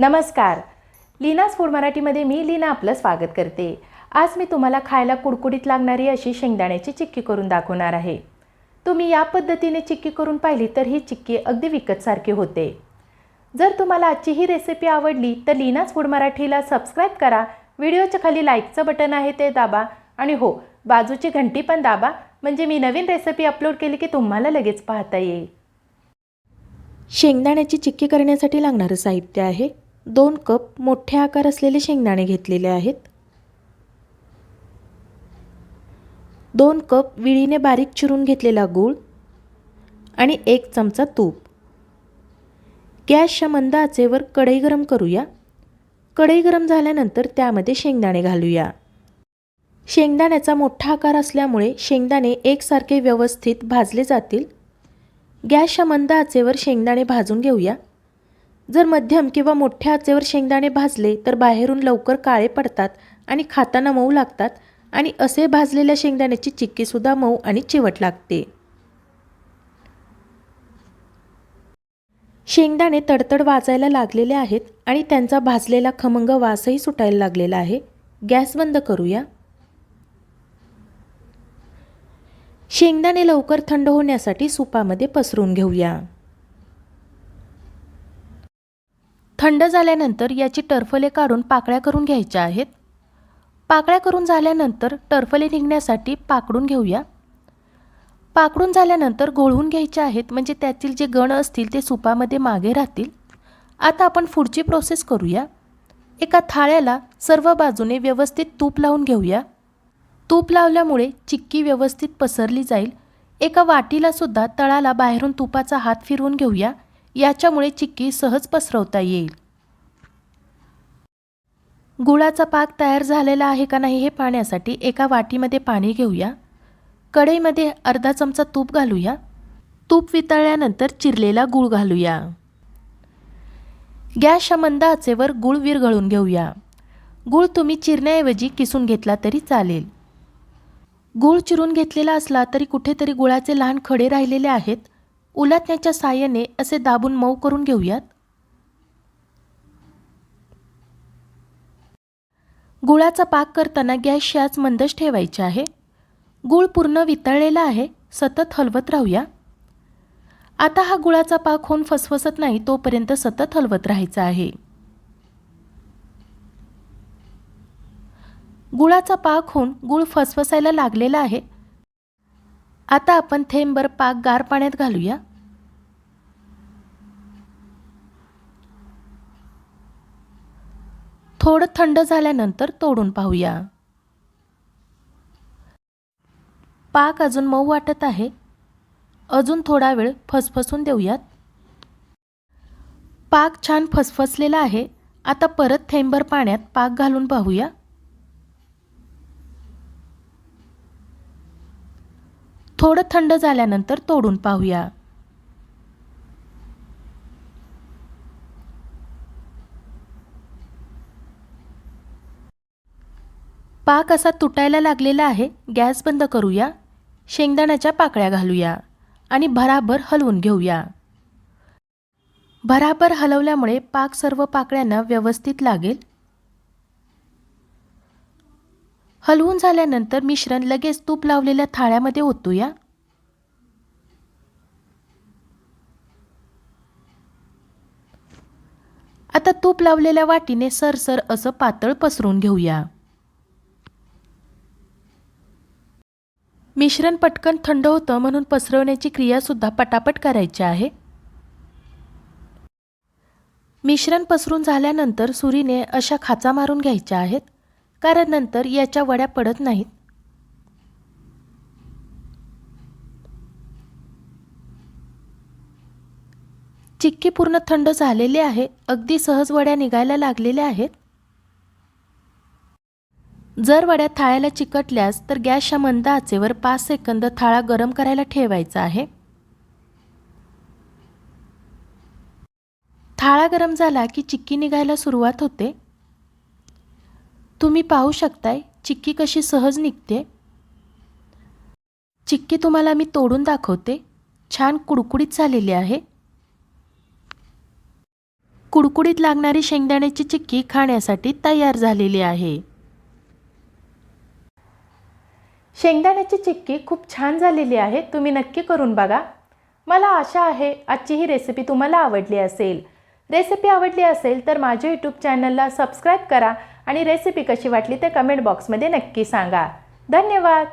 नमस्कार. लीनास फूड मराठीमध्ये मी लीना आपलं स्वागत करते. आज मी तुम्हाला खायला कुडकुडीत लागणारी अशी शेंगदाण्याची चिक्की करून दाखवणार आहे. तुम्ही या पद्धतीने चिक्की करून पाहिली तर ही चिक्की अगदी विकतसारखी होते. जर तुम्हाला आजची ही रेसिपी आवडली तर लीनास फूड मराठीला सबस्क्राईब करा. व्हिडिओच्या खाली लाईकचं बटन आहे ते दाबा. आणि हो बाजूची घंटी पण दाबा. म्हणजे मी नवीन रेसिपी अपलोड केली की तुम्हाला लगेच पाहता येईल. शेंगदाण्याची चिक्की करण्यासाठी लागणारं साहित्य आहे दोन कप मोठे आकार असलेले शेंगदाणे घेतलेले आहेत. दोन कप विळीने बारीक चिरून घेतलेला गूळ आणि एक चमचा तूप. गॅसच्या मंद आचेवर कढई गरम करूया. कढई गरम झाल्यानंतर त्यामध्ये शेंगदाणे घालूया. शेंगदाण्याचा मोठा आकार असल्यामुळे शेंगदाणे एकसारखे व्यवस्थित भाजले जातील. गॅसच्या मंद आचेवर शेंगदाणे भाजून घेऊया. जर मध्यम किंवा मोठ्या आचेवर शेंगदाणे भाजले तर बाहेरून लवकर काळे पडतात आणि खाताना मऊ लागतात आणि असे भाजलेल्या शेंगदाण्याची चिक्कीसुद्धा मऊ आणि चिवट लागते. शेंगदाणे तडतड वाजायला लागलेले आहेत आणि त्यांचा भाजलेला खमंग वासही सुटायला लागलेला आहे. गॅस बंद करूया. शेंगदाणे लवकर थंड होण्यासाठी सुपामध्ये पसरून घेऊया. थंड झाल्यानंतर याची टरफले काढून पाकळ्या करून घ्यायच्या आहेत. पाकळ्या करून झाल्यानंतर टरफले निघण्यासाठी पाकडून घेऊया. पाकडून झाल्यानंतर घोळवून घ्यायचे आहेत म्हणजे त्यातील जे गण असतील ते सुपामध्ये मागे राहतील. आता आपण पुढची प्रोसेस करूया. एका थाळ्याला सर्व बाजूने व्यवस्थित तूप लावून घेऊया. तूप लावल्यामुळे चिक्की व्यवस्थित पसरली जाईल. एका वाटीलासुद्धा तळाला बाहेरून तुपाचा हात फिरवून घेऊया. याच्यामुळे चिक्की सहज पसरवता येईल. गुळाचा पाक तयार झालेला आहे का नाही हे पाहण्यासाठी एका वाटीमध्ये पाणी घेऊया. कढईमध्ये अर्धा चमचा तूप घालूया. तूप वितळल्यानंतर चिरलेला गूळ घालूया. गॅसच्या मंद आचेवर गूळ विरघळून घेऊया. गूळ तुम्ही चिरण्याऐवजी किसून घेतला तरी चालेल. गूळ चिरून घेतलेला असला तरी कुठेतरी गुळाचे लहान खडे राहिलेले आहेत. उलाटण्याच्या साहाय्याने असे दाबून मऊ करून घेऊयात. गुळाचा पाक करताना गॅसची आच मंदच ठेवायची आहे. गूळ पूर्ण वितळलेला आहे सतत हलवत राहूया. आता हा गुळाचा पाक होऊन फसफसत नाही तोपर्यंत सतत हलवत राहायचं आहे. गुळाचा पाक होऊन गुळ फसफसायला लागलेला आहे आता आपण थेंबर पाक गार पाण्यात घालूया. थोडं थंड झाल्यानंतर तोडून पाहूया. पाक अजून मऊ वाटत आहे. अजून थोडा वेळ फसफसून देऊयात. पाक छान फसफसलेला आहे. आता परत थेंबर पाण्यात पाक घालून पाहूया. थोडं थंड झाल्यानंतर तोडून पाहूया. पाक असा तुटायला लागलेला आहे गॅस बंद करूया शेंगदाण्याच्या पाकळ्या घालूया आणि भराभर हलवून घेऊया. भराभर हलवल्यामुळे पाक सर्व पाकळ्यांना व्यवस्थित लागेल हलवून झाल्यानंतर मिश्रण लगेच तूप लावलेल्या थाळ्यामध्ये ओतूया. आता तूप लावलेल्या वाटीने सरसर असं पातळ पसरून घेऊया. मिश्रण पटकन थंड होतं म्हणून पसरवण्याची क्रियासुद्धा पटापट करायची आहे. मिश्रण पसरून झाल्यानंतर सुरीने अशा खाचा मारून घ्यायच्या आहेत. कारण नंतर याच्या वड्या पडत नाहीत. चिक्की पूर्ण थंड झालेली आहे. अगदी सहज वड्या निघायला लागलेल्या आहेत. जर वड्या थाळ्याला चिकटल्यास तर गॅसच्या मंद आचेवर पाच सेकंद थाळा गरम करायला ठेवायचा आहे. थाळा गरम झाला की चिक्की निघायला सुरुवात होते. तुम्ही पाहू शकताय चिक्की कशी सहज निघते. चिक्की तुम्हाला मी तोडून दाखवते. छान कुडकुडीत झालेली आहे. कुडकुडीत लागणारी शेंगदाण्याची चिक्की खाण्यासाठी तयार झालेली आहे. शेंगदाण्याची चिक्की खूप छान झालेली आहे तुम्ही नक्की करून बघा. मला आशा आहे आजची ही रेसिपी तुम्हाला आवडली असेल. रेसिपी आवडली असेल तर माझ्या यूट्यूब चॅनलला सबस्क्राईब करा. आणि रेसिपी कशी वाटली ते कमेंट बॉक्समध्ये नक्की सांगा. धन्यवाद!